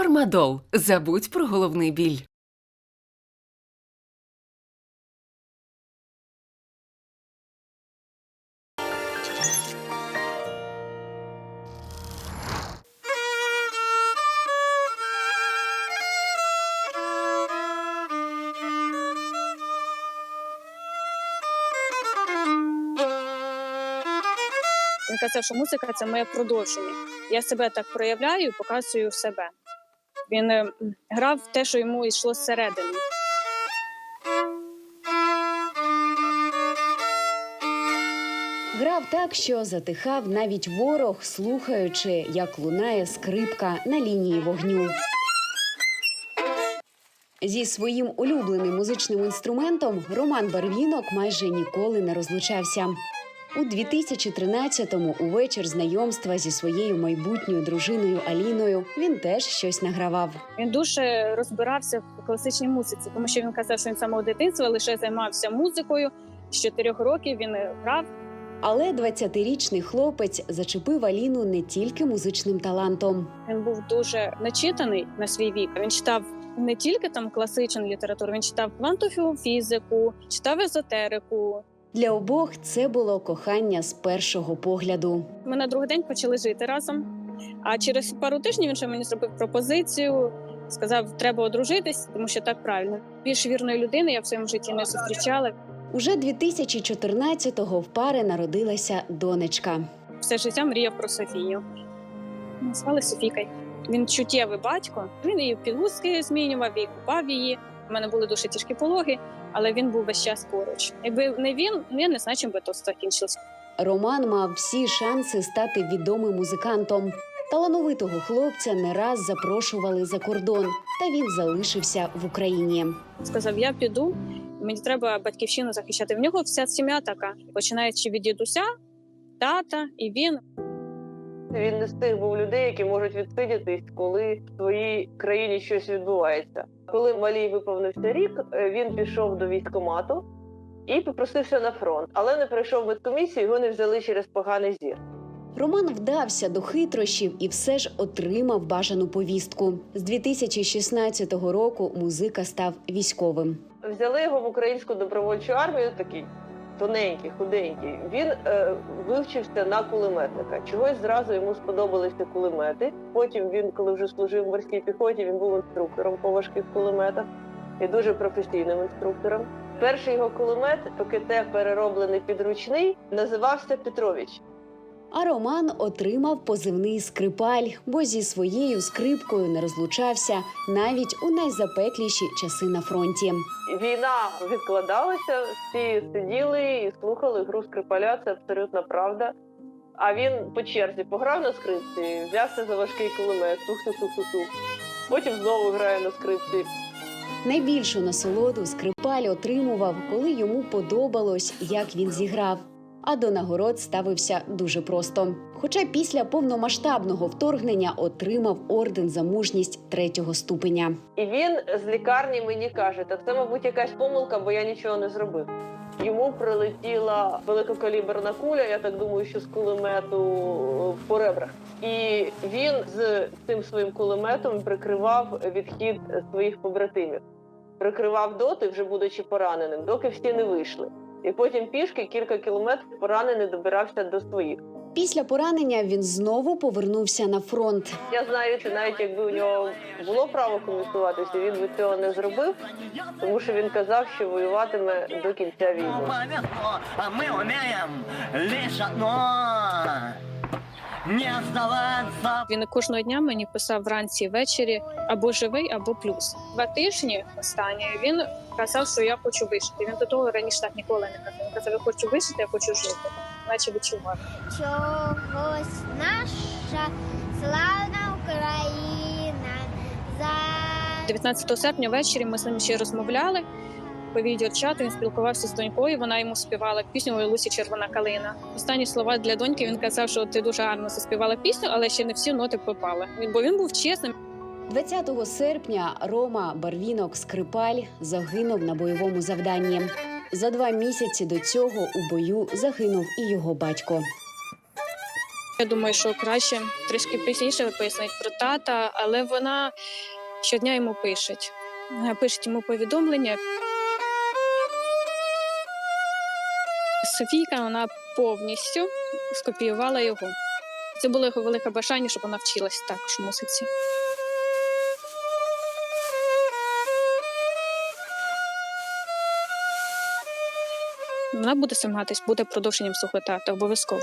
Фармадол. Забудь про головний біль. Він казав, що музика це моє продовження. Я себе так проявляю, показую себе. Він е, грав те, що йому йшло зсередини. Грав так, що затихав навіть ворог, слухаючи, як лунає скрипка на лінії вогню. Зі своїм улюбленим музичним інструментом Роман Барвінок майже ніколи не розлучався. У 2013-му, у вечір знайомства зі своєю майбутньою дружиною Аліною, він теж щось награвав. Він дуже розбирався в класичній музиці, тому що він казав, що він самого дитинства лише займався музикою. З чотирьох років він грав. Але 20-річний хлопець зачепив Аліну не тільки музичним талантом. Він був дуже начитаний на свій вік. Він читав не тільки там класичну літературу, він читав квантову фізику, читав езотерику. Для обох це було кохання з першого погляду. Ми на другий день почали жити разом. А через пару тижнів він ще мені зробив пропозицію. Сказав, треба одружитись, тому що так правильно. Більш вірної людини я в своєму житті не зустрічала. Уже 2014-го в пари народилася донечка. Все життя мріяв про Софію. Назвали Софійкою. Він чуттєвий батько. Він її підгузки змінював і купав її. У мене були дуже тяжкі пологи, але він був весь час поруч. Якби не він, я не знаю, чим би то закінчилось. Роман мав всі шанси стати відомим музикантом. Талановитого хлопця не раз запрошували за кордон, та він залишився в Україні. Сказав: я піду, мені треба батьківщину захищати. В нього вся сім'я така, починаючи від дідуся, тата, і він. Він не з тих був людей, які можуть відсидітись, коли в своїй країні щось відбувається. Коли малій виповнився рік, е, він пішов до військкомату і попросився на фронт, але не пройшов медкомісію, його не взяли через поганий зір. Роман вдався до хитрощів і все ж отримав бажану повістку. З 2016 року музика став військовим. Взяли його в українську добровольчу армію, такий тоненький, худенький. Він е, вивчився на кулеметника. Чогось зразу йому сподобалися кулемети. Потім він, коли вже служив в морській піхоті, він був інструктором по важких кулеметах і дуже професійним інструктором. Перший його кулемет, ПКТ перероблений підручний, називався Петрович. А Роман отримав позивний скрипаль, бо зі своєю скрипкою не розлучався навіть у найзапекліші часи на фронті. Війна відкладалася, всі сиділи і слухали гру скрипаля. Це абсолютна правда. А він по черзі пограв на скрипці, взявся за важкий кулемет, тух-тух-тух-тух. Потім знову грає на скрипці. Найбільшу насолоду скрипаль отримував, коли йому подобалось, як він зіграв. А до нагород ставився дуже просто. Хоча після повномасштабного вторгнення отримав орден за мужність третього ступеня. І він з лікарні мені каже: так це, мабуть, якась помилка, бо я нічого не зробив. Йому прилетіла великокаліберна куля, я так думаю, що з кулемету по ребрах. І він з цим своїм кулеметом прикривав відхід своїх побратимів. Прикривав доти, вже будучи пораненим, доки всі не вийшли. І потім пішки кілька кілометрів поранений добирався до своїх. Після поранення він знову повернувся на фронт. Я знаю, що навіть якби у нього було право комісуватися, він би цього не зробив, тому що він казав, що воюватиме до кінця війни. А ми умеем лишь одно Не сдаваться Він кожного дня мені писав вранці і ввечері або живий, або плюс. Два тижні останні він казав, що я хочу вижити. Він до того раніше так ніколи не казав. Він казав, я хочу вижити, я хочу жити. Наче відчував. чогось наша славна Україна за 19 серпня ввечері ми з ним ще розмовляли. По відеочату він спілкувався з донькою. Вона йому співала пісню Лусі Червона калина. Останні слова для доньки він казав, що ти дуже гарно заспівала пісню, але ще не всі ноти попали. Бо він був чесним. 20 серпня Рома Барвінок Скрипаль загинув на бойовому завданні. За два місяці до цього у бою загинув і його батько. Я думаю, що краще трішки пізніше виписують про тата, але вона щодня йому пише. Пишуть йому повідомлення. Софійка вона повністю скопіювала його. Це було його велике бажання, щоб вона вчилась також музиці. Вона буде займатися, буде продовженням свого тата, обов'язково.